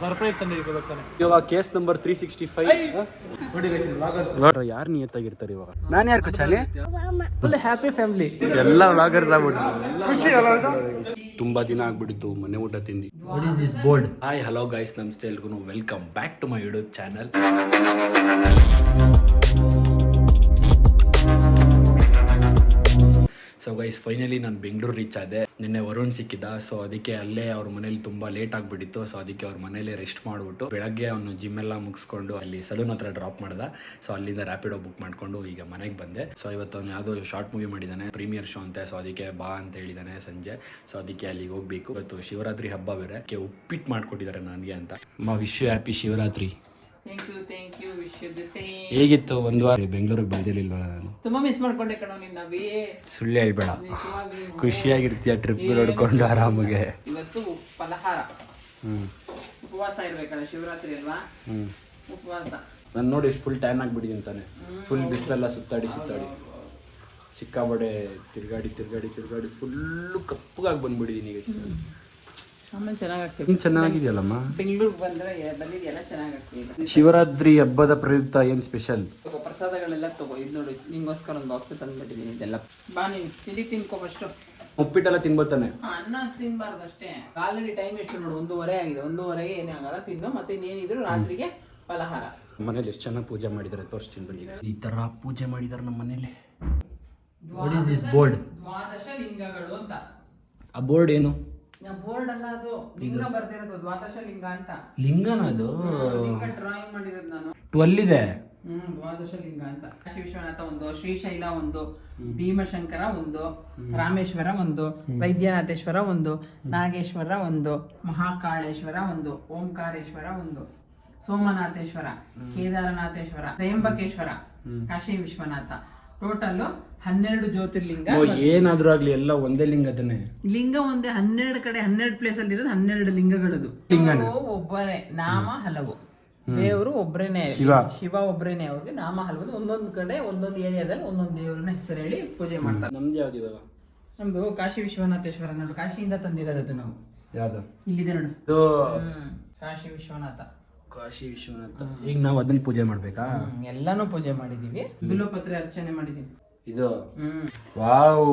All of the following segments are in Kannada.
ಸರ್ಪ್ರೈಸ್ ತಂದಿರ್ಬೇಕು ತಾನೆ ಇವಾಗ case number three sixty five ಯಾರು ನಿಯತ್ತಾಗಿರ್ತಾರೆ ಇವಾಗ? ನಾನು ಯಾರು ಕಚಾಲಿ ಫುಲ್ ಹ್ಯಾಪಿ ಫ್ಯಾಮಿಲಿ ಎಲ್ಲ ವ್ಲಾಗರ್ಸ್ ಆಗ್ಬಿಟ್ಟು ತುಂಬಾ ದಿನ ಆಗ್ಬಿಟ್ಟಿತ್ತು ಮನೆ ಊಟ ತಿಂಡಿ what is this board hi hello guys ನಮಸ್ತೆ ಎಲ್ಗೂ welcome back to my YouTube channel so guys finally ನಾನು ಬೆಂಗಳೂರು ರೀಚ್ ಆದೆ. ನಿನ್ನೆ ವರುಣ್ ಸಿಕ್ಕಿದ್ದ ಸೊ ಅದಕ್ಕೆ ಅಲ್ಲೇ ಅವ್ರ ಮನೇಲಿ ತುಂಬಾ ಲೇಟ್ ಆಗಿಬಿಟ್ಟಿತ್ತು ಸೊ ಅದಕ್ಕೆ ಅವ್ರ ಮನೇಲಿ ರೆಸ್ಟ್ ಮಾಡಿಬಿಟ್ಟು ಬೆಳಗ್ಗೆ ಅವನು ಜಿಮ್ ಎಲ್ಲ ಮುಗಿಸ್ಕೊಂಡು ಅಲ್ಲಿ ಸಲೂನ್ ಹತ್ರ ಡ್ರಾಪ್ ಮಾಡ್ದ. ಸೊ ಅಲ್ಲಿಂದ ರ್ಯಾಪಿಡೋ ಬುಕ್ ಮಾಡಿಕೊಂಡು ಈಗ ಮನೆಗೆ ಬಂದೆ. ಸೊ ಇವತ್ತು ಅವನು ಯಾವುದೋ ಶಾರ್ಟ್ ಮೂವಿ ಮಾಡಿದ್ದಾನೆ ಪ್ರೀಮಿಯರ್ ಶೋ ಅಂತೆ ಸೊ ಅದಕ್ಕೆ ಬಾ ಅಂತ ಹೇಳಿದ್ದಾನೆ ಸಂಜೆ. ಸೊ ಅದಕ್ಕೆ ಅಲ್ಲಿಗೆ ಹೋಗ್ಬೇಕು. ಇವತ್ತು ಶಿವರಾತ್ರಿ ಹಬ್ಬ ಬೇರೆ ಉಪ್ಪಿಟ್ಟು ಮಾಡಿಕೊಟ್ಟಿದ್ದಾರೆ ನನಗೆ ಅಂತ. Wish happy Shivaratri thank you thank you wish you the same ಹೇಗಿತ್ತು ಒಂದು ವಾರ? ಬೆಂಗಳೂರಿಗೆ ಬಂದಿರಲಿಲ್ಲ ನಾನು? ತುಂಬಾ ಮಿಸ್ ಮಾಡ್ಕೊಂಡೆ ಕಣೋ ನಿನ್ನ ಬಿ ಸುಳ್ಳು ಹೇಳ್ಬೇಡ. ಖುಷಿಯಾಗಿರ್ತೀಯ ಟ್ರಿಪ್ ನೋಡ್ಕೊಂಡು ಆರಾಮಾಗೆ. ಇವತ್ತು ಫಲಹಾರ. ಉಪವಾಸ ಇರ್ಬೇಕಲ್ಲ ಶಿವರಾತ್ರಿ ಅಲ್ವಾ? ಉಪವಾಸ. ನಾನು ನೋಡಿ ಎಷ್ಟು ಫುಲ್ ಟ್ಯಾನ್ ಆಗಿಬಿಟ್ಟಿದ್ದೀನಿ ತಾನೆ. ಫುಲ್ ಬಿಸಿಲೆಲ್ಲ ಸುತ್ತಾಡಿ ಸುತ್ತಾಡಿ. ಸಿಕ್ಕಾಬಡೆ ತಿರ್ಗಾಡಿ ತಿರ್ಗಾಡಿ ತಿರ್ಗಾಡಿ ಫುಲ್ಲು ಕಪ್ಪಗಾಗಿ ಬಂದ್ಬಿಡಿದ್ದೀನಿ ಈಗ. ಆಮೇಲೆ ಚೆನ್ನಾಗಾಗ್ತದೆ. ಹಿಂಗೆ ಚೆನ್ನಾಗಿದೆಯಲ್ಲಮ್ಮ? ಬೆಂಗಳೂರಿಗೆ ಬಂದ್ರೆ ಬಂದಿದೆಯಲ್ಲ ಚೆನ್ನಾಗಾಗ್ತದೆ. ಶಿವರಾತ್ರಿ ಹಬ್ಬದ ಪ್ರಯುಕ್ತ ಏನು ಸ್ಪೆಷಲ್? ಪ್ರಸಾದಗಳೆಲ್ಲ ತಗೋ ಇದು ನೋಡಿ ನಿಂಗೋಸ್ಕರ ಒಂದು ಬಾಕ್ಸ್ ತಂದ್ಬಿಟ್ಟಿದ್ದೀನಿ ಇದೆಲ್ಲ. ಬಾ ನೀನು ತಿಂಡಿ ತಿನ್ಕೋ ಫಸ್ಟ್ ಉಪ್ಪಿಟ್ಟೆಲ್ಲ ತಿನ್ಬೋತಾನೆ ಅನ್ನ ತಿನ್ಬಾರ್ದು ಅಷ್ಟೇ ಆಲ್ರೆಡಿ ಟೈಮ್ ಎಷ್ಟು ನೋಡು ಒಂದೂವರೆ ಆಗಿದೆ. ಒಂದೂವರೆಗೆ ಏನೇ ಆಗಲ್ಲ ತಿನ್ನು. ಮತ್ತೆ ಇನ್ನೇನಿದ್ರು ರಾತ್ರಿಗೆ ಫಲಹಾರ. ಮನೇಲಿ ಎಷ್ಟು ಚೆನ್ನಾಗಿ ಪೂಜೆ ಮಾಡಿದ್ದಾರೆ ತೋರಿಸ್ತೀನಿ ಬನ್ನಿ ಈ ಥರ ಪೂಜೆ ಮಾಡಿದ್ದಾರೆ ನಮ್ಮ ಮನೇಲಿ. ವಾಟ್ ಇಸ್ ದಿಸ್ ಬೋರ್ಡ್ ದ್ವಾದಶ ಲಿಂಗಗಳು ಅಂತ. ಆ ಬೋರ್ಡ್ ಏನು? ಬೋರ್ಡ್ ಅಲ್ಲ ಅದು ಲಿಂಗ ಬರ್ತಿರೋದು ದ್ವಾದಶ ಲಿಂಗ ಅಂತ. ಲಿಂಗನ ಅದು ಲಿಂಗ ಡ್ರಾಯಿಂಗ್ ಮಾಡಿರೋದು ನಾನು. ಟ್ವೆಲ್ ಇದೆ ಹ್ಮ್ ದ್ವಾದಶ ಲಿಂಗ ಅಂತ. ಕಾಶಿ ವಿಶ್ವನಾಥ ಒಂದು ಶ್ರೀಶೈಲ ಒಂದು ಭೀಮಶಂಕರ ಒಂದು ರಾಮೇಶ್ವರ ಒಂದು ವೈದ್ಯನಾಥೇಶ್ವರ ಒಂದು ನಾಗೇಶ್ವರ ಒಂದು ಮಹಾಕಾಳೇಶ್ವರ ಒಂದು ಓಂಕಾರೇಶ್ವರ ಒಂದು ಸೋಮನಾಥೇಶ್ವರ ಕೇದಾರನಾಥೇಶ್ವರ ತ್ರಯಂಬಕೇಶ್ವರ ಕಾಶಿ ವಿಶ್ವನಾಥ. ಟೋಟಲ್ ಹನ್ನೆರಡು ಜ್ಯೋತಿರ್ಲಿಂಗ. ಏನಾದ್ರೂ ಆಗ್ಲಿ ಎಲ್ಲ ಒಂದೇ ಲಿಂಗ ಲಿಂಗ ಒಂದೇ ಹನ್ನೆರಡು ಕಡೆ ಹನ್ನೆರಡು ಪ್ಲೇಸ್ ಅಲ್ಲಿ ಇರೋದು ಹನ್ನೆರಡು ಲಿಂಗಗಳದು. ಒಬ್ಬರೇ ನಾಮ ಹಲವು. ದೇವರು ಒಬ್ಬರೇನೆ ಶಿವ. ಶಿವ ಒಬ್ಬರೇನೆ ಅವ್ರಿಗೆ ನಾಮ ಹಲವು. ಒಂದೊಂದು ಕಡೆ ಒಂದೊಂದು ಏರಿಯಾದಲ್ಲಿ ಒಂದೊಂದು ದೇವರನ್ನ ಹೆಸರು ಹೇಳಿ ಪೂಜೆ ಮಾಡ್ತಾರೆ. ನಮ್ದು ಯಾವ್ದು ಇವಾಗ? ನಮ್ದು ಕಾಶಿ ವಿಶ್ವನಾಥೇಶ್ವರ ನೋಡು. ಕಾಶಿಯಿಂದ ತಂದಿರೋದು ನಾವು. ಯಾವ್ದು? ಇಲ್ಲಿದೆ ನೋಡು. ಕಾಶಿ ವಿಶ್ವನಾಥ. ಕಾಶಿ ವಿಶ್ವನಾಥ. ಈಗ ನಾವು ಅದನ್ನ ಪೂಜೆ ಮಾಡ್ಬೇಕಾ? ಎಲ್ಲಾನು ಪೂಜೆ ಮಾಡಿದೀವಿ. ಬಿಲ್ವಪತ್ರೆ ಅರ್ಚನೆ ಮಾಡಿದೀವಿ. ಇದು? Wow.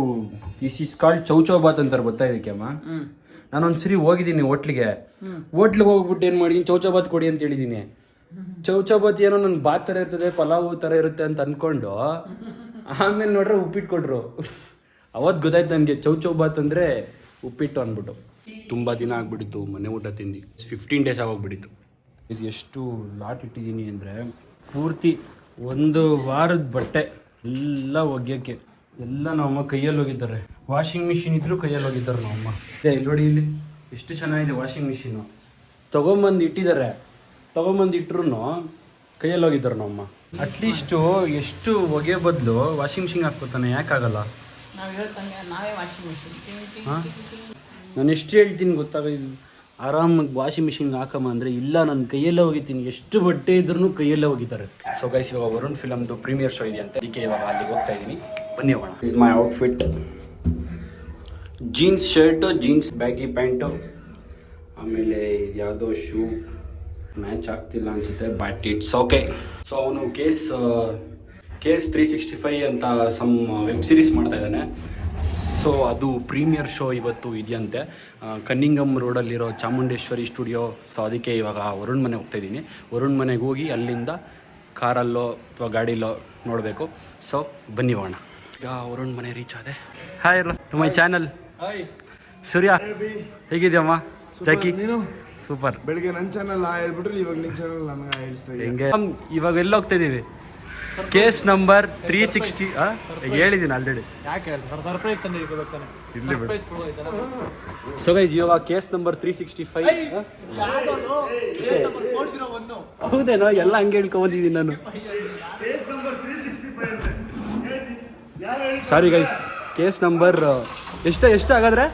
This is called chow chow bath ಅಂತಾರೆ ಗೊತ್ತಾ ಇದಕ್ಕೆ ಅಮ್ಮ? ಹ್ಮ್. ಸರಿ ಒಂದ್ಸರಿ ಹೋಗಿದ್ದೀನಿ ಹೋಟ್ಲಿಗೆ. ಹೋಟ್ಲಿಗೆ ಹೋಗ್ಬಿಟ್ಟು ಏನು ಮಾಡಿದೀನಿ? ಚೌಚೌಬಾತ್ ಕೊಡಿ ಅಂತ ಹೇಳಿದ್ದೀನಿ ಚೌಚೌಬಾತ್ ಏನೋ ನನ್ನ ಬಾತ್ ಥರ ಇರ್ತದೆ ಪಲಾವ್ ಥರ ಇರುತ್ತೆ ಅಂತ ಅನ್ಕೊಂಡು ಆಮೇಲೆ ನೋಡ್ರೆ ಉಪ್ಪಿಟ್ಟು ಕೊಟ್ರು. ಅವತ್ತು ಗೊತ್ತಾಯ್ತು ನನಗೆ ಚೌಚೌಬಾತ್ ಅಂದರೆ ಉಪ್ಪಿಟ್ಟು ಅಂದ್ಬಿಟ್ಟು ತುಂಬ ದಿನ ಆಗ್ಬಿಡಿತ್ತು ಮನೆ ಊಟ ತಿಂದು ಫಿಫ್ಟೀನ್ ಡೇಸ್ ಆಗೋಗ್ಬಿಟ್ಟಿತ್ತು ಇದು ಎಷ್ಟು ಲಾಟ್ ಇಟ್ಟಿದ್ದೀನಿ ಅಂದರೆ ಪೂರ್ತಿ ಒಂದು ವಾರದ ಬಟ್ಟೆ ಎಲ್ಲ ಒಗ್ಯಕ್ಕೆ. ಎಲ್ಲ ನಮ್ಮಮ್ಮ ಕೈಯಲ್ಲಿ ಹೋಗಿದ್ದಾರೆ ವಾಷಿಂಗ್ ಮಿಷಿನ್ ಇದ್ರೂ ಕೈಯಲ್ಲಿ ಹೋಗಿದ್ದಾರೆ ನಮ್ಮಮ್ಮ. ಅದೇ ಇಲ್ಲಿ ನೋಡಿ ಇಲ್ಲಿ. ಎಷ್ಟು ಚೆನ್ನಾಗಿದೆ ವಾಷಿಂಗ್ ಮಿಷಿನು ತೊಗೊಂಬಂದು ಇಟ್ಟಿದ್ದಾರೆ. ತೊಗೊಂಬಂದು ಇಟ್ರು ಕೈಯಲ್ಲಿ ಹೋಗಿದ್ದಾರೆ ನಮ್ಮಮ್ಮ. ಅಟ್ಲೀಸ್ಟು ಎಷ್ಟು ಹೊಗೆ ಬದಲು ವಾಷಿಂಗ್ ಮಿಷಿನ್ ಹಾಕ್ಕೋತಾನೆ ಯಾಕಾಗಲ್ಲ ನಾವು ಹೇಳ್ತಂಗೆ ನಾವೇ ವಾಷಿಂಗ್ ಮಿಷಿನ್ ನಾನು ಎಷ್ಟು ಹೇಳ್ತೀನಿ ಗೊತ್ತಾಗ ಆರಾಮಾಗಿ ವಾಷಿಂಗ್ ಮಿಷಿನ್ ಹಾಕಮ್ಮ ಅಂದರೆ, ಇಲ್ಲ ನನ್ನ ಕೈಯಲ್ಲೇ ಹೋಗಿದ್ದೀನಿ. ಎಷ್ಟು ಬಟ್ಟೆ ಇದ್ರೂ ಕೈಯಲ್ಲೇ ಹೋಗಿದ್ದಾರೆ. ಸೊ ಗೈಸ್ ಇವಾಗ ವರುಣ್ ಫಿಲಮ್ದು ಪ್ರೀಮಿಯರ್ ಶೋ ಇದೆ ಅಂತ ಅದಕ್ಕೆ ಇವಾಗ ಅಲ್ಲಿಗೆ ಹೋಗ್ತಾ ಇದ್ದೀನಿ. ಬನ್ನಿ ಹೋಗೋಣ is my outfit jeans shirt jeans baggy pant ಆಮೇಲೆ ಯಾವುದೋ ಶೂ ಮ್ಯಾಚ್ ಆಗ್ತಿಲ್ಲ ಅನ್ಸುತ್ತೆ ಬಟ್ ಇಟ್ಸ್ ಓಕೆ ಸೊ ಅವನು case case three sixty five ಅಂತ ಸಮ್ ವೆಬ್ ಸೀರೀಸ್ ಮಾಡ್ತಾ ಇದ್ದಾನೆ. ಸೊ ಅದು ಪ್ರೀಮಿಯರ್ ಶೋ ಇವತ್ತು ಇದೆಯಂತೆ. ಕನ್ನಿಂಗಮ್ ರೋಡಲ್ಲಿರೋ ಚಾಮುಂಡೇಶ್ವರಿ ಸ್ಟುಡಿಯೋ ಸೊ ಅದಕ್ಕೆ ಇವಾಗ ವರುಣ್ ಮನೆ ಹೋಗ್ತಾ ಇದ್ದೀನಿ. ವರುಣ್ ಮನೆಗೆ ಹೋಗಿ ಅಲ್ಲಿಂದ ಕಾರಲ್ಲೋ ಅಥವಾ ಗಾಡಿಲೋ ನೋಡಬೇಕು. ಸೊ ಬನ್ನಿ ಹೋಗೋಣ ಈಗ ವರುಣ್ ಮನೆ ರೀಚ್ ಆದೆ. Hi to my channel Surya ಹೇಗಿದ್ಯಮ್ಮ? Jackie super ಬೆಳಿಗ್ಗೆ ನನ್ನ ಚಾನಲ್ ಹೇಳ್ಬಿಟ್ರೆ ಇವಾಗ ನಿಮ್ಮ ಚಾನಲ್ ನನಗೆ ಹೇಳ್ಸ್ತಾ ಹೆಂಗೆ? ಇವಾಗ ಎಲ್ಲ ಹೋಗ್ತಾ ಇದೀವಿ? ಕೇಸ್ ನಂಬರ್ ತ್ರೀ ಸಿಕ್ಸ್ಟಿ ಹೇಳಿದ್ದೀನಿ ಆಲ್ರೆಡಿ ಇರ್ಲಿ ಬಿಡು. ಸೊ ಗೈಸ್ ಇವಾಗ case number three sixty five ಹೌದೇನೋ? ಎಲ್ಲ ಹಂಗೆ ಹೇಳ್ಕೊಂಬಂದಿದ್ದೀನಿ ನಾನು. ಸಾರಿ ಗೈಸ್ ಕೇಸ್ ನಂಬರ್ ಎಷ್ಟು ಎಷ್ಟು ಹಾಗಾದ್ರೆ?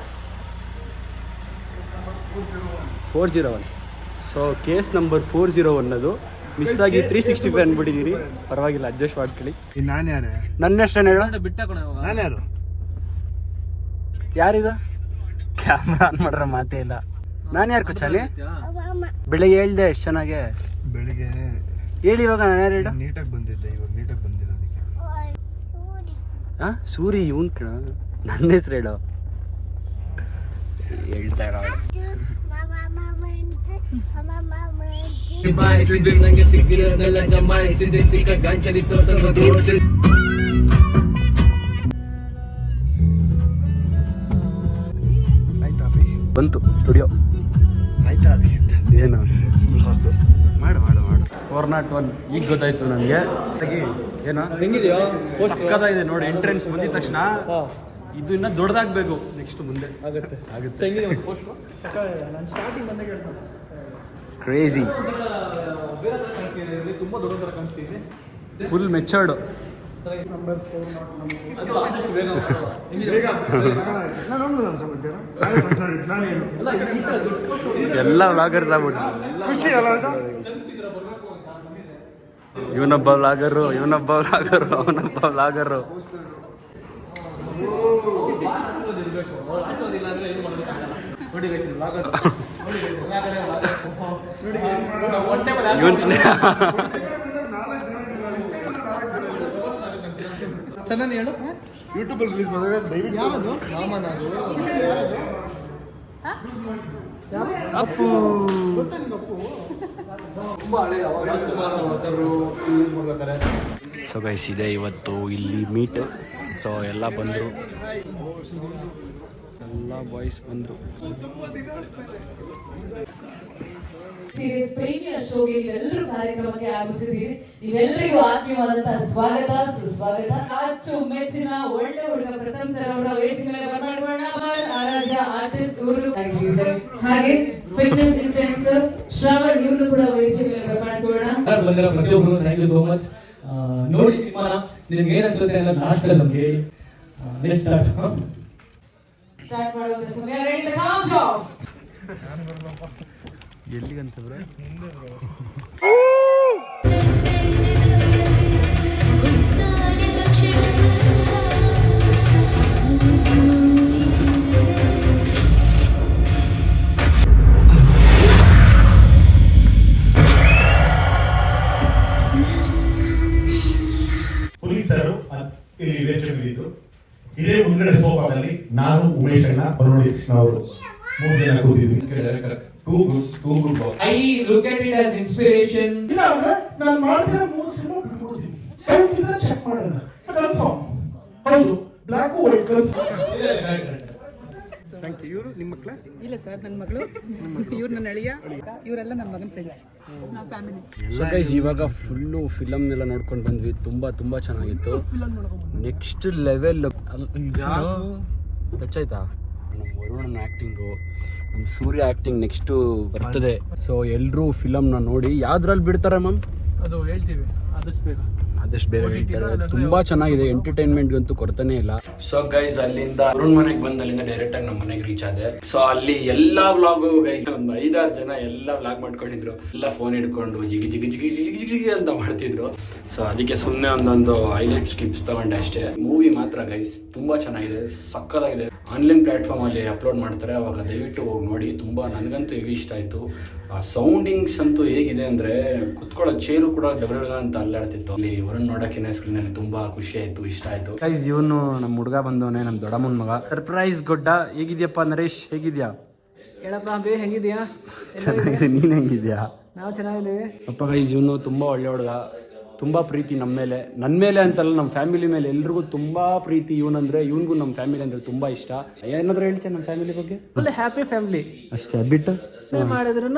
Four zero one so case number four zero one ಅದು. ಮಿಸ್ ಆಗಿ ತ್ರೀ ಸಿಕ್ಸ್ಟಿ ಫೈವ್ ಅನ್ಬಿಟ್ಟಿದ್ದೀರಿ ಪರವಾಗಿಲ್ಲ ಅಡ್ಜಸ್ಟ್ ಮಾಡ್ಕೊಳ್ಳಿ. ನಾನು ಯಾರು? ನನ್ನ ಹೆಸರೇನು ಹೇಳ? ನಾನು ಯಾರು? ಯಾರಿದ? ಕ್ಯಾಮ್ರಾ ಆನ್ ಮಾಡ್ರೆ ಮಾತೇ ಇಲ್ಲ. ನಾನು ಯಾರು ಕುಚಾಲಿ ಬೆಳಿಗ್ಗೆ ಹೇಳ್ದೆ ಎಷ್ಟು ಚೆನ್ನಾಗೆ. ಬೆಳಿಗ್ಗೆ ಹೇಳಿ ಇವಾಗ ನಾನು ಯಾರು ಹೇಳು? ನೀಟಾಗಿ ಬಂದಿದ್ದೆ ಇವಾಗ ನೀಟಾಗಿ ಬಂದಿಲ್ಲ ಅದಕ್ಕೆ. ಹಾ ಸೂರಿ ಇವನ್ ಕಣ. ನನ್ನ ಹೆಸರು ಹೇಳು. ಹೇಳ್ತಾ ಇರೋ ಆಯ್ತಾ ಅಭಿ? ಬಂತು ಸ್ಟುಡಿಯೋ ಆಯ್ತಾ ಅಭಿ? ಅಂತ ಏನು ಮಾಡು ಮಾಡು ಮಾಡು. ಫೋರ್ ನಾಟ್ ಒನ್ ಈಗ ಗೊತ್ತಾಯ್ತು ನನಗೆ. ಏನೋ? ಹೆಂಗಿದೆಯೋ? ಇದೆ ನೋಡಿ ಎಂಟ್ರೆನ್ಸ್ ಬಂದಿದ ತಕ್ಷಣ. ಇದು ಇನ್ನ ದೊಡ್ಡದಾಗಬೇಕು ನೆಕ್ಸ್ಟ್ ಮುಂದೆ. ಆಗುತ್ತೆ. ಆಗುತ್ತೆ. ನಾನು ಸ್ಟಾರ್ಟಿಂಗ್ ಮೆಚರ್ಡ್ ಬೇಗ ನಾನು ಫುಲ್ ಮೆಚರ್ಡ್ ಎಲ್ಲ ವ್ಲಾಗರ್ಸ್ ಆಗ್ಬಿಟ್ಟು? ಇವನೊಬ್ಬ ವ್ಲಾಗರು ಇವನೊಬ್ಬ ವ್ಲಾಗರು ಅವನೊಬ್ಬ ವ್ಲಾಗರು ಇವನ್ ಯೂಟ್ಯೂಬ್ ಅಲ್ಲಿ ರಿಲೀಸ್ ಮಾಡಿದ್ರೆ ಯಾವುದು ಅಪ್ಪು ಸೊ ಗೈಸ್ ಇದೆ ಇವತ್ತು ಇಲ್ಲಿ ಮೀಟ್ ಸೊ ಎಲ್ಲ ಬಂದರು. ಎಲ್ಲ ಬಾಯ್ಸ್ ಬಂದರು. ಸೀರೀಸ್ ಪ್ರೀಮಿಯರ್ ಶೋಗೆ ಎಲ್ಲರೂ ಕಾರ್ಯಕ್ರಮಕ್ಕೆ ಆಗಮಿಸಿದ್ದೀರಿ. ನೀವೆಲ್ಲರಿಗೂ ಆತ್ಮೀಯವಾದಂತಹ ಸ್ವಾಗತ ಸುಸ್ವಾಗತ. ಅಚ್ಚು ಮೆಚ್ಚಿನ ಒಳ್ಳೆ ಹುಡುಗ ಪ್ರಥಮ್ ಸರ್ ಅವರ ವೇದಿಕೆ ಮೇಲೆ ಬರಮಾಡೋಣ ಆರಾಧ್ಯ ಆರ್ಟಿಸ್ಟ್ ಗುರು. ಹಾಗೆ ಫಿಟ್ನೆಸ್ ಇನ್ಫ್ಲುಯೆನ್ಸರ್ ಶ್ರಾವಣ್ ಇವರು ಕೂಡ ವೇದಿಕೆ ಮೇಲೆ ಬರಮಾಡೋಣ ಬಂದಿರೋ ಪ್ರತಿಯೊಬ್ಬರು ಥ್ಯಾಂಕ್ ಯು ಸೋ ಮಚ್ ನೋಡಿ ಸಿನಿಮಾನ ನಿಮ್ಗೆ ಏನ್ ಅನ್ಸುತ್ತೆ ಅನ್ನೋದು ಲಾಸ್ಟ್ ಅಲ್ಲಿ ನಮ್ಗೆ ಹೇಳಿ. ನೆಕ್ಸ್ಟ್ ಸ್ಟಾರ್ಟ್ ಸ್ಟಾರ್ಟ್ ಮಾಡುವಂತ ಸಮಯ. ರೆಡಿ ಕೌಂಟ್ ಆಫ್ ಎಲ್ಲಿಗಂತ ಬ್ರೋ ಪೊಲೀಸರು ಅದ್- ಇಲ್ಲಿ ವೇದಿಕೆ ಮೇಲಿದ್ರು ಇದೇ ಮುಂದಿನ ಸೋಫಾದಲ್ಲಿ ನಾನು ಉಮೇಶ್ ಅಣ್ಣ ಬರೋಣ ಕೃಷ್ಣ ಅವರು. ಮೂರು ಜನ ಕೂತಿದ್ವಿ. Two group two group I look at it as inspiration ಇಲ್ಲ ಅಂದ್ರೆ ನಾನು ಮಾಡ್ತಿರೋ ಮೂರು ಸಿನಿಮಾ ಬಿಟ್ಬಿಡ್ತೀನಿ ಡೌಟ್ ಇಲ್ಲ ಚೆಕ್ ಮಾಡೋಣ. ಕನ್ಫರ್ಮ್ ಹೌದು. ಬ್ಲ್ಯಾಕ್ ವೈಟ್ ಕನ್ಫರ್ಮ್ ಇವರು ನಿಮ್ಮ ಮಕ್ಕಳ ಇಲ್ಲ ಸರ್ ನನ್ನ ಮಗಳು. ಇವ್ರು ನನ್ನ ಅಳಿಯ. ಇವರೆಲ್ಲ ನನ್ನ ಮಗನ ಫ್ರೆಂಡ್ಸ್ ನಾವು ಫ್ಯಾಮಿಲಿ ಸೊ ಗೈಸ್ ಇವಾಗ ಫುಲ್ಲು ಫಿಲಮ್ ಎಲ್ಲ ನೋಡ್ಕೊಂಡು ಬಂದ್ವಿ. ತುಂಬ ತುಂಬ ಚೆನ್ನಾಗಿತ್ತು. ನೆಕ್ಸ್ಟ್ ಲೆವೆಲ್ ಟಚ್ ಆಯ್ತಾ ನಮ್ಮ ವರುಣನ ಆ್ಯಕ್ಟಿಂಗು ನಮ್ಮ ಸೂರ್ಯ ಆ್ಯಕ್ಟಿಂಗ್ ನೆಕ್ಸ್ಟು ಬರ್ತದೆ. ಸೊ ಎಲ್ಲರೂ ಫಿಲಮ್ನ ನೋಡಿ. ಯಾವ್ದ್ರಲ್ಲಿ ಬಿಡ್ತಾರೆ ಮ್ಯಾಮ್ ಅದು ಹೇಳ್ತೀವಿ. ಆದಷ್ಟು ಬೇಗ. ಆದಷ್ಟು ಬೇರೆ ಹೇಳ್ತಾರೆ. ತುಂಬಾ ಚೆನ್ನಾಗಿದೆ ಎಂಟರ್ಟೈನ್ಮೆಂಟ್ ಅಂತೂ ಕೊರತೆನೇ ಇಲ್ಲ. ಸೊ ಗೈಸ್ ಅಲ್ಲಿಂದ ಅರುಣ್ ಮನೆಗೆ ಬಂದ ಅಲ್ಲಿಂದ ಡೈರೆಕ್ಟ್ ಆಗಿ ನಮ್ಮ ಮನೆಗೆ ರೀಚ್ ಆದೆ. ಸೊ ಅಲ್ಲಿ ಎಲ್ಲಾ ವ್ಲಾಗು ಗೈಸ್ ಒಂದು ಐದಾರು ಜನ ಎಲ್ಲ ವ್ಲಾಗ್ ಮಾಡ್ಕೊಂಡಿದ್ರು. ಎಲ್ಲ ಫೋನ್ ಹಿಡ್ಕೊಂಡು ಜಿಗಿ ಜಿಗಿ ಜಿಗಿ ಜಿಗಿ ಜಿಗಿ ಜಿಗಿ ಅಂತ ಮಾಡ್ತಿದ್ರು. ಸೊ ಅದಕ್ಕೆ ಸುಮ್ಮನೆ ಒಂದೊಂದು ಹೈಲೈಟ್ ಸ್ಕಿಪ್ಸ್ ತಗೊಂಡೆ ಅಷ್ಟೇ. ಮೂವಿ ಮಾತ್ರ ಗೈಸ್ ತುಂಬಾ ಚೆನ್ನಾಗಿದೆ ಸಕ್ಕತ್ತಾಗಿದೆ. ಆನ್ಲೈನ್ ಪ್ಲ್ಯಾಟ್ಫಾರ್ಮಲ್ಲಿ ಅಲ್ಲಿ ಅಪ್ಲೋಡ್ ಮಾಡ್ತಾರೆ. ಅವಾಗ ದಯವಿಟ್ಟು ಹೋಗಿ ನೋಡಿ. ತುಂಬ ನನಗಂತೂ ಹೆವಿ ಇಷ್ಟ ಆಯಿತು. ಆ ಸೌಂಡಿಂಗ್ಸ್ ಅಂತೂ ಹೇಗಿದೆ ಅಂದರೆ ಕುತ್ಕೊಳ್ಳೋ ಚೇರು ಕೂಡ ಡಬಲ್ ಅಂತ ಅಲ್ಲಾಡ್ತಿತ್ತು. ಅಲ್ಲಿ ವರುಣ್ ನೋಡಕ್ಕೆ ಸ್ಕ್ರೀನಲ್ಲಿ ತುಂಬ ಖುಷಿ ಆಯಿತು ಇಷ್ಟ ಆಯಿತು. ಗೈಸ್ ಇವನು ನಮ್ಮ ಹುಡುಗ ಬಂದವನೇ ನಮ್ಮ ದೊಡ್ಡಮ್ಮನ ಮಗ. ಸರ್ಪ್ರೈಸ್ ಗೊಡ್ಡ ಹೇಗಿದ್ಯಪ್ಪ ನರೇಶ್? ಹೇಗಿದ್ಯಾ? ಹೇಳಪ್ಪ ಬೇ ಹೆಂಗಿದ್ಯಾ? ಚೆನ್ನಾಗಿದೆ ನೀನು ಹೆಂಗಿದ್ಯಾ? ನಾವು ಚೆನ್ನಾಗಿದ್ದೀವಿ. ಅಪ್ಪ ಗೈಸ್ ಇವನು ತುಂಬ ಒಳ್ಳೆ ಹುಡುಗ. ತುಂಬಾ ಪ್ರೀತಿ ನಮ್ಮ ಮೇಲೆ. ನನ್ನ ಮೇಲೆ ಅಂತಲ್ಲ ನಮ್ಮ ಫ್ಯಾಮಿಲಿ ಮೇಲೆ ಎಲ್ರಿಗೂ ತುಂಬ ಪ್ರೀತಿ. ಇವನಂದ್ರೆ ಇವನ್ಗೂ ನಮ್ಮ ಫ್ಯಾಮಿಲಿ ಅಂದ್ರೆ ತುಂಬಾ ಇಷ್ಟ. ಏನಾದ್ರು ಹೇಳ್ತೇನೆ ನಮ್ಮ ಫ್ಯಾಮಿಲಿ ಬಗ್ಗೆ? ಒಳ್ಳೆ ಹ್ಯಾಪಿ ಫ್ಯಾಮಿಲಿ ಅಷ್ಟೇ ಬಿಟ್ಟು? ಮಾಡಿದ್ರು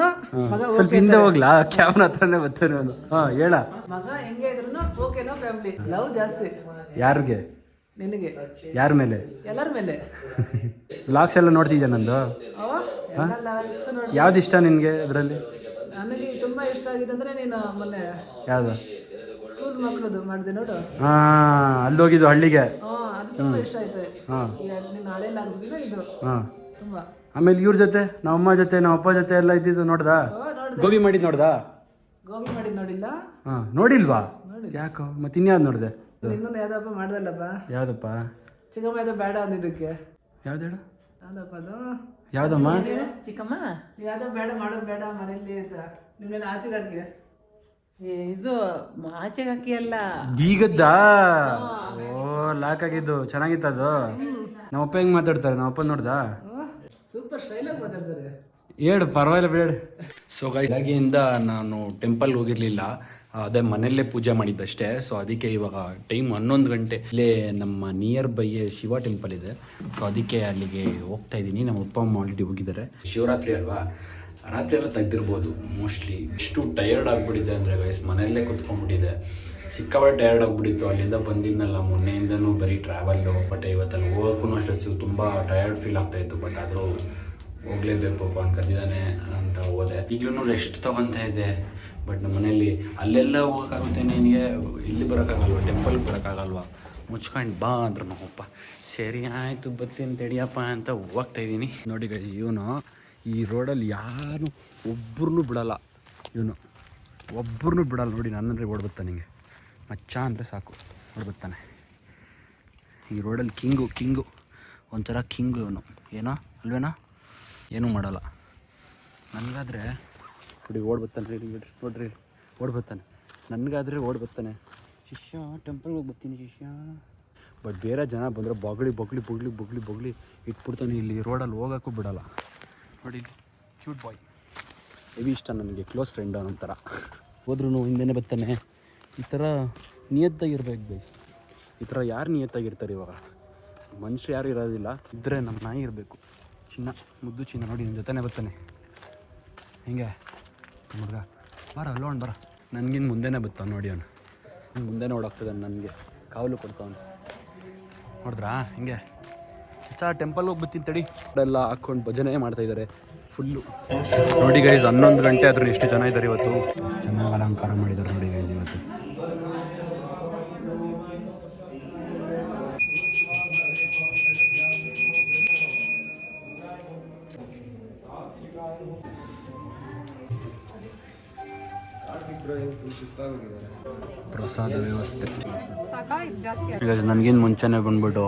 ಸ್ವಲ್ಪ ಹಿಂದೆ ಹೋಗ್ಲಾ? ಕ್ಯಾಮ್ರಾ ಹತ್ರನೇ ಬರ್ತಾನೆ ಅವನು ಹಾ ಹೇಳ. ಮಗ ಹೆಂಗೆ ಇದ್ರು ಓಕೆನೋ ಫ್ಯಾಮಿಲಿ ಲವ್ ಜಾಸ್ತಿ. ಯಾರಿಗೆ? ನಿನಗೆ. ಯಾರ ಮೇಲೆ? ಎಲ್ಲರ ಮೇಲೆ. ಬ್ಲಾಗ್ಸ್ ಎಲ್ಲ ನೋಡ್ತಿದ್ಯಾ ನಂದು? ಯಾವ್ದು ಇಷ್ಟ ನಿನ್ಗೆ ಅದರಲ್ಲಿ? ನನಗೆ ತುಂಬಾ ಇಷ್ಟ ಆಗಿದೆ ಅಂದ್ರೆ ನೀನು ಮೊನ್ನೆ ಯಾವ್ದು? ಸ್ಕೂಲ್ ಮಕ್ಕಳದು ಮಾಡಿದೆ ನೋಡು. ಹಾ ಅಲ್ಲಿ ಹೋಗಿದ್ದು ಹಳ್ಳಿಗೆ. ಹಾ ಅದು ತುಂಬಾ ಇಷ್ಟ ಆಯ್ತು. ಹಾ. ಈಗ ನೀನು ಹಳೆ ಲಾಗ್ಸ್ಗಿನ ಇದು. ಹಾ. ತುಂಬಾ. ಆಮೇಲೆ ಇವ್ರ ಜೊತೆ ನಮ್ಮ ಅಮ್ಮ ಜೊತೆ ನಮ್ಮ ಅಪ್ಪ ಜೊತೆ ಎಲ್ಲ ಇದ್ದಿದ್ದು ನೋಡ್ದಾ? ಓ ನೋಡ್ದೆ. ಗೋಬಿ ಮಾಡಿದ್ ನೋಡ್ದಾ? ಗೋಬಿ ಮಾಡಿದ್ ನೋಡಿಲ್ಲ. ಹಾ ನೋಡಿಲ್ವಾ? ಯಾಕೋ ಮತ್ತೆ ಇನ್ಯಾವ್ದು ನೋಡ್ದೆ? ಇನ್ನೊಂದು ಯಾವ್ದಪ್ಪ ಮಾಡ್ದಲ್ಲಪ್ಪ? ಯಾವ್ದಪ್ಪ? ಚಿಕ್ಕಮ್ಮ ಯಾವ್ದೋ ಬೇಡ ಅಂದಿದ್ದಕ್ಕೆ ಯಾವ್ದು ಹೇಳು? ಯಾವ್ದಪ್ಪ ಅದು? ಯಾವ್ದಮ್ಮ? ಚಿಕ್ಕಮ್ಮ? ಯಾವ್ದೋ ಬೇಡ ಮಾಡೋದು ಬೇಡ ಮನೇಲಿ ಅಂತ. ನಿಮ್ಮೇಲೆ ಆಚೆಗಾರ್ಗೆ ಇದು ಆಚೆಗೆ ಹಾಕಿ ಅಲ್ಲ. ಬೀಗದ್ದಾ? ಓ ಲಾಕ್ ಆಗಿದ್ದು. ಚೆನ್ನಾಗಿತ್ತು ಅದು? ನಮ್ಮ ಅಪ್ಪ ಹೆಂಗ್ ಮಾತಾಡ್ತಾರೆ? ನಮ್ಮಪ್ಪ ನೋಡ್ದಾ? ಸೂಪರ್ ಸ್ಟೈಲಾಗಿ ಮಾತಾಡ್ತಾರೆ. ಹೇಳು ಪರವಾಗಿಲ್ಲ ಬೇಡ. ಸೊ ಬೆಳಗ್ಗೆಯಿಂದ ನಾನು ಟೆಂಪಲ್ ಹೋಗಿರ್ಲಿಲ್ಲ. ಅದೇ ಮನೆಯಲ್ಲೇ ಪೂಜೆ ಮಾಡಿದ್ದಷ್ಟೇ. ಸೊ ಅದಕ್ಕೆ ಇವಾಗ ಟೈಮ್ ಹನ್ನೊಂದು ಗಂಟೆ. ಇಲ್ಲೇ ನಮ್ಮ ನಿಯರ್ ಬೈ ಶಿವ ಟೆಂಪಲ್ ಇದೆ. ಸೊ ಅದಕ್ಕೆ ಅಲ್ಲಿಗೆ ಹೋಗ್ತಾ ಇದ್ದೀನಿ. ನಮ್ಮ ಅಪ್ಪ ಅಮ್ಮ ಆಲ್ರೆಡಿ ಹೋಗಿದ್ದಾರೆ. ಶಿವರಾತ್ರಿ ಅಲ್ವಾ? ರಾತ್ರಿ ಎಲ್ಲ ತೆಗ್ದಿರ್ಬೋದು. ಮೋಸ್ಟ್ಲಿ ಇಷ್ಟು ಟಯರ್ಡ್ ಆಗಿಬಿಟ್ಟಿದೆ ಅಂದರೆ ಗೈಸ್ ಮನೆಯಲ್ಲೇ ಕುತ್ಕೊಂಡ್ಬಿಟ್ಟಿದೆ. ಸಿಕ್ಕಾಪಟ್ಟೆ ಟಯರ್ಡ್ ಆಗಿಬಿಟ್ಟಿತ್ತು. ಅಲ್ಲಿಂದ ಬಂದಿದ್ನಲ್ಲ, ಮೊನ್ನೆಯಿಂದನೂ ಬರೀ ಟ್ರಾವೆಲ್ಲು ಬಟ್ ಇವತ್ತಲ್ಲಿ ಹೋಗೋಕ್ಕೂ ಅಷ್ಟು ತುಂಬ ಟಯರ್ಡ್ ಫೀಲ್ ಆಗ್ತಾ ಇತ್ತು. ಬಟ್ ಆದರೂ ಹೋಗ್ಲೇಬೇಕು ಅಂತ ಕರೆದಿದ್ದಾನೆ ಅಂತ ಹೋದೆ. ಈಗಲೂ ರೆಸ್ಟ್ ತಗೊತಾ ಇದೆ. ಬಟ್ ನಮ್ಮ ಮನೆಯಲ್ಲಿ ಅಲ್ಲೆಲ್ಲ ಹೋಗೋಕ್ಕಾಗುತ್ತೆ ನಿನಗೆ ಇಲ್ಲಿ ಬರೋಕ್ಕಾಗಲ್ವ ಟೆಂಪಲ್ಗೆ ಬರೋಕ್ಕಾಗಲ್ವ? ಮುಚ್ಕೊಂಡು ಬಾ ಅಂದ್ರು ನಮ್ಮಪ್ಪ. ಸರಿ ಆಯಿತು ಬರ್ತೀನಿ ತಡಿಯಪ್ಪ ಅಂತ ಹೋಗ್ತಾ ಇದ್ದೀನಿ. ನೋಡಿ ಇವನು ಈ ರೋಡಲ್ಲಿ ಯಾರು ಒಬ್ಬರನ್ನೂ ಬಿಡಲ್ಲ. ಇವನು ಒಬ್ಬರನ್ನೂ ಬಿಡಲ್ಲ. ನೋಡಿ, ನನ್ನಂದ್ರೆ ಓಡ್ಬರ್ತಾನೆ ನಿಂಗೆ? ಮಚ್ಚ ಅಂದರೆ ಸಾಕು. ಓಡ್ಬರ್ತಾನೆ ಈ ರೋಡಲ್ಲಿ ಕಿಂಗು ಕಿಂಗು. ಒಂಥರ ಕಿಂಗು ಇವನು. ಏನೋ, ಅಲ್ವೇನಾ? ಏನೂ ಮಾಡಲ್ಲ. ನನಗಾದರೆ, ನೋಡಿ, ಓಡ್ಬತ್ತಾನೆ ರೀ ನೋಡ್ರಿ ನೋಡ್ರಿ. ಓಡ್ಬತ್ತಾನೆ. ನನಗಾದರೆ ಓಡ್ಬತ್ತಾನೆ. ಶಿಷ್ಯ, ಟೆಂಪಲ್ಗೆ ಹೋಗಿ ಬರ್ತೀನಿ ಶಿಷ್ಯ. ಬಟ್ ಬೇರೆ ಜನ ಬಂದರೆ ಬೊಗಳಿ ಬೊಗಳಿ ಬೊಗಳಿ ಬೊಗಳಿ ಬೊಗಳಿ ಇಟ್ಬಿಡ್ತಾನೆ. ಇಲ್ಲಿ ರೋಡಲ್ಲಿ ಹೋಗೋಕ್ಕೂ ಬಿಡಲ್ಲ. ನೋಡಿ ಕ್ಯೂಟ್ ಬಾಯ್ ಹೆವಿ ಇಷ್ಟ ನನಗೆ ಕ್ಲೋಸ್ ಫ್ರೆಂಡ್ ಅನ್ನೊಂಥರ ಹೋದ್ರೂ ಹಿಂದೆನೇ ಬರ್ತಾನೆ. ಈ ಥರ ನಿಯತ್ತಾಗಿರ್ಬೇಕು ಬೈ ಈ ಥರ ಯಾರು ನಿಯತ್ತಾಗಿರ್ತಾರೆ ಇವಾಗ? ಮನುಷ್ಯ ಯಾರು ಇರೋದಿಲ್ಲ. ಇದ್ದರೆ ನಮ್ಮ ನಾಯಿ ಇರಬೇಕು. ಚಿನ್ನ ಮುದ್ದು ಚಿನ್ನ ನೋಡಿ ನಿಮ್ಮ ಜೊತೆನೇ ಬರ್ತಾನೆ. ಹೆಂಗೆ? ಹುಡುಗ ಬರ ಅಲ್ಲೋಣ ಬರ. ನನಗಿನ್ ಮುಂದೆನೇ ಬರ್ತಾನೆ ನೋಡಿ ಅವನು. ಅವ್ನು ಮುಂದೆನೇ ಓಡಾಗ್ತದೆ ನನಗೆ. ಕಾವಲು ಕೊಡ್ತಾವನು ನೋಡಿದ್ರಾ? ಹಿಂಗೆ? ಚಾ ಟೆಂಪಲ್ ಹೋಗಿ ಬರ್ತೀನಿ ತಡಿ. ಎಲ್ಲ ಹಾಕೊಂಡು ಭಜನೆ ಮಾಡ್ತಾ ಇದ್ದಾರೆ. ಫುಲ್ಲು ನೋಡಿ ಗೈಸ್ ಹನ್ನೊಂದು ಗಂಟೆ ಆದ್ರೂ ಎಷ್ಟು ಜನ ಇದ್ದಾರೆ ಇವತ್ತು. ಚೆನ್ನಾಗಿ ಅಲಂಕಾರ ಮಾಡಿದ್ದಾರೆ ನೋಡಿ ಗೈಸ್ ಇವತ್ತು. ಪ್ರಸಾದ ವ್ಯವಸ್ಥೆ. ಈಗ ಮುಂಚೆನೇ ಮುಂಚೆನೆ ಬಂದ್ಬಿಟ್ಟು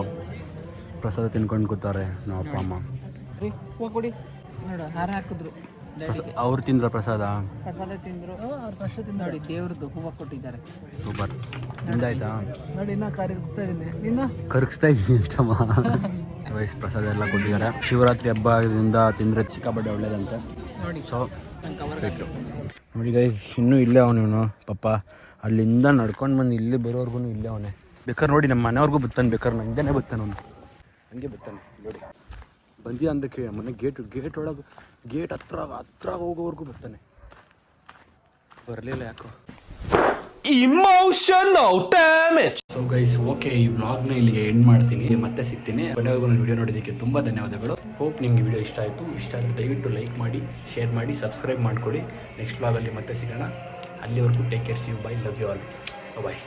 ಪ್ರಸಾದ ತಿನ್ಕೊಂಡು ಕೂತಾರೆ ನಮ್ಮ ಅಪ್ಪ ಅಮ್ಮ. ಕೊಡಿ. ನೋಡು ಹಾರ ಹಾಕಿದ್ರು. ಅವ್ರು ತಿಂದ್ರ ಪ್ರಸಾದ? ಪ್ರಸಾದ ತಿಂದ್ರು. ಅವ್ರು ಫಸ್ಟ್ ತಿಂದು ನೋಡಿ ದೇವ್ರದ್ದು ಹೂವು ಕೊಟ್ಟಿದ್ದಾರೆ. ಸೂಪರ್. ನಿಂದಾಯ್ತಾ? ನೋಡಿ ಇನ್ನ ಕರಗಿಸ್ತಾ ಇದ್ದೀನಿ ಇದೀನಿ. ನಿನ್ನ? ಕರಗಿಸ್ತಾ ಇದ್ದೀನಿ ಅಂತಮ್ಮ. ವಯಸ್ಸು ಪ್ರಸಾದ ಎಲ್ಲ ಕೊಟ್ಟಿದ್ದಾರೆ. ಶಿವರಾತ್ರಿ ಹಬ್ಬದಿಂದ ತಿಂದರೆ ಸಿಕ್ಕಾಪಟ್ಟೆ ಒಳ್ಳೇದಂತೆ. ನೋಡಿ. ಸೊ ನೋಡಿ ಗೈಸ್ ಇನ್ನೂ ಇಲ್ಲೇ ಅವನು ಇವನು ಪಪ್ಪ ಅಲ್ಲಿಂದ ನಡ್ಕೊಂಡು ಬಂದು ಇಲ್ಲಿ ಬರೋರ್ಗು ಇಲ್ಲೇ ಅವನೇ. ಬೇಕಾದ್ರೆ ನೋಡಿ ನಮ್ಮ ಮನೆಯವ್ರಿಗೂ ಬರ್ತಾನೆ ಬೇಕಾದ್ರೆ ನಂಗೆ ಬತ್ತಾನೆ ಅವನು. ಹಂಗೆ ಬರ್ತಾನೆ ನೋಡಿ. ಬಂದಿ ಅಂತ ಕೇಳಿ ಮನೆ ಗೇಟ್ ಗೇಟ್ ಒಳಗೆ ಗೇಟ್ ಹತ್ರ ಹತ್ರ ಹೋಗೋವರೆಗೂ ಬರ್ತಾನೆ. ಬರಲಿಲ್ಲ ಯಾಕೋ. ಸೊ ಗೈಸ್ ಓಕೆ ಈ ವ್ಲಾಗ್ನ ಇಲ್ಲಿಗೆ ಎಂಡ್ ಮಾಡ್ತೀನಿ ಮತ್ತೆ ಸಿಗ್ತೀನಿ. ಕೊನೆಗೂ ನಾನು ವಿಡಿಯೋ ನೋಡೋದಕ್ಕೆ ತುಂಬ ಧನ್ಯವಾದಗಳು. ಹೋಪ್ ನಿಮಗೆ ವಿಡಿಯೋ ಇಷ್ಟ ಆಯಿತು. ಇಷ್ಟ ಆದರೆ ದಯವಿಟ್ಟು ಲೈಕ್ ಮಾಡಿ ಶೇರ್ ಮಾಡಿ ಸಬ್ಸ್ಕ್ರೈಬ್ ಮಾಡ್ಕೊಡಿ ನೆಕ್ಸ್ಟ್ ವ್ಲಾಗಲ್ಲಿ ಮತ್ತೆ ಸಿಗೋಣ. ಅಲ್ಲಿವರೆಗೂ take care see you bye love you all bye.